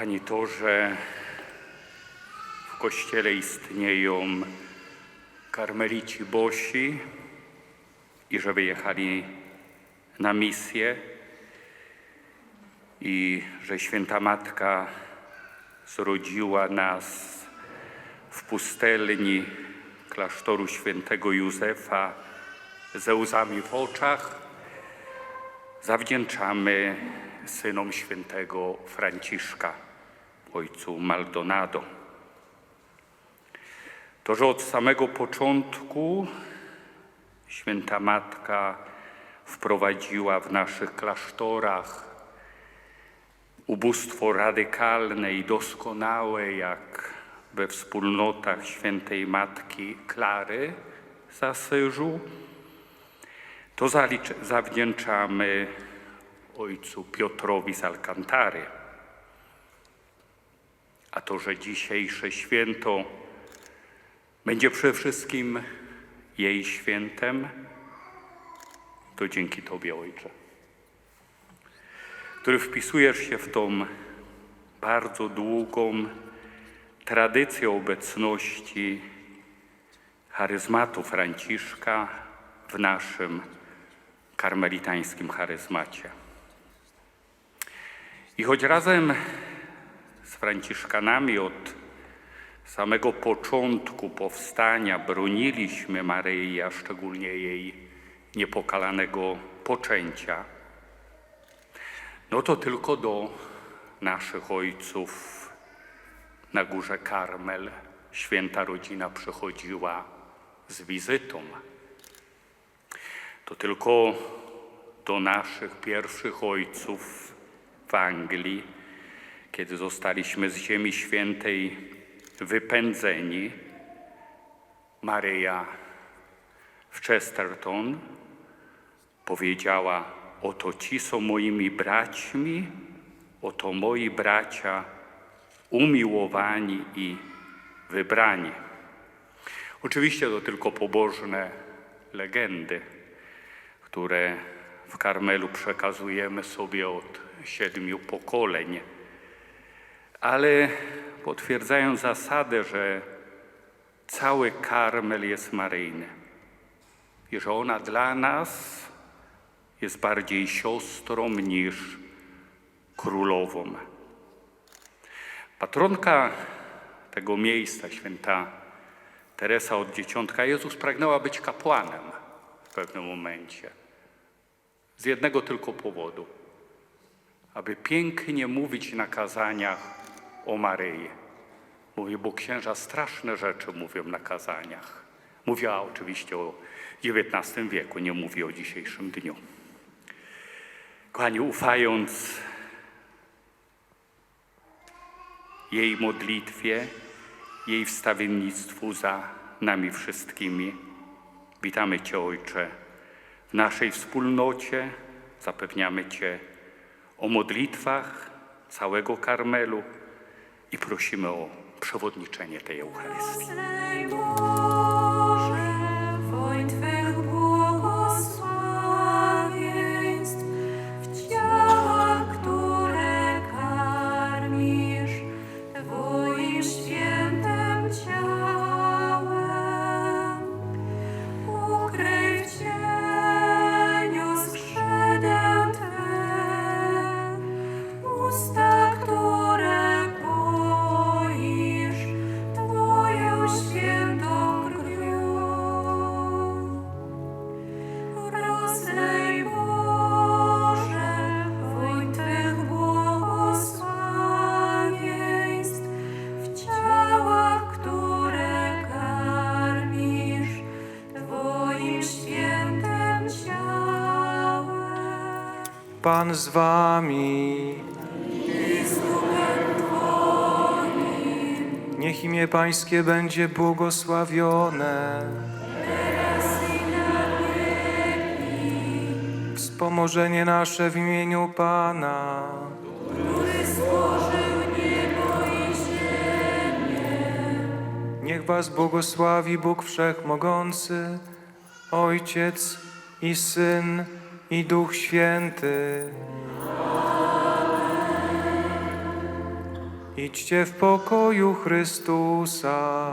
Kochani, to, że w Kościele istnieją karmelici bosi i że wyjechali na misję i że Święta Matka zrodziła nas w pustelni klasztoru świętego Józefa ze łzami w oczach, zawdzięczamy synom świętego Franciszka, ojcu Maldonado. To, że od samego początku święta Matka wprowadziła w naszych klasztorach ubóstwo radykalne i doskonałe, jak we wspólnotach świętej Matki Klary z Asyżu, to zawdzięczamy ojcu Piotrowi z Alcantary. A to, że dzisiejsze święto będzie przede wszystkim jej świętem, to dzięki Tobie, Ojcze, który wpisujesz się w tą bardzo długą tradycję obecności charyzmatu Franciszka w naszym karmelitańskim charyzmacie. I choć razem z Franciszkanami od samego początku powstania broniliśmy Maryi, a szczególnie jej niepokalanego poczęcia, no to tylko do naszych ojców na górze Karmel święta rodzina przychodziła z wizytą. To tylko do naszych pierwszych ojców w Anglii, kiedy zostaliśmy z Ziemi Świętej wypędzeni, Maryja w Chesterton powiedziała: Oto ci są moimi braćmi, oto moi bracia umiłowani i wybrani. Oczywiście to tylko pobożne legendy, które w Karmelu przekazujemy sobie od siedmiu pokoleń, ale potwierdzają zasadę, że cały Karmel jest maryjny i że ona dla nas jest bardziej siostrą niż królową. Patronka tego miejsca, święta Teresa od Dzieciątka Jezus, pragnęła być kapłanem w pewnym momencie. Z jednego tylko powodu, aby pięknie mówić na kazaniach o Maryi. Mówi, bo księża straszne rzeczy mówią na kazaniach. Mówiła oczywiście o XIX wieku, nie mówi o dzisiejszym dniu. Kochani, ufając jej modlitwie, jej wstawiennictwu za nami wszystkimi. Witamy Cię, Ojcze, w naszej wspólnocie. Zapewniamy Cię o modlitwach całego Karmelu i prosimy o przewodniczenie tej Eucharystii. Pan z wami. Niech imię Pańskie będzie błogosławione. Wspomożenie nasze w imieniu Pana. Niech Was błogosławi Bóg Wszechmogący, Ojciec i Syn i Duch Święty. Idźcie w pokoju Chrystusa.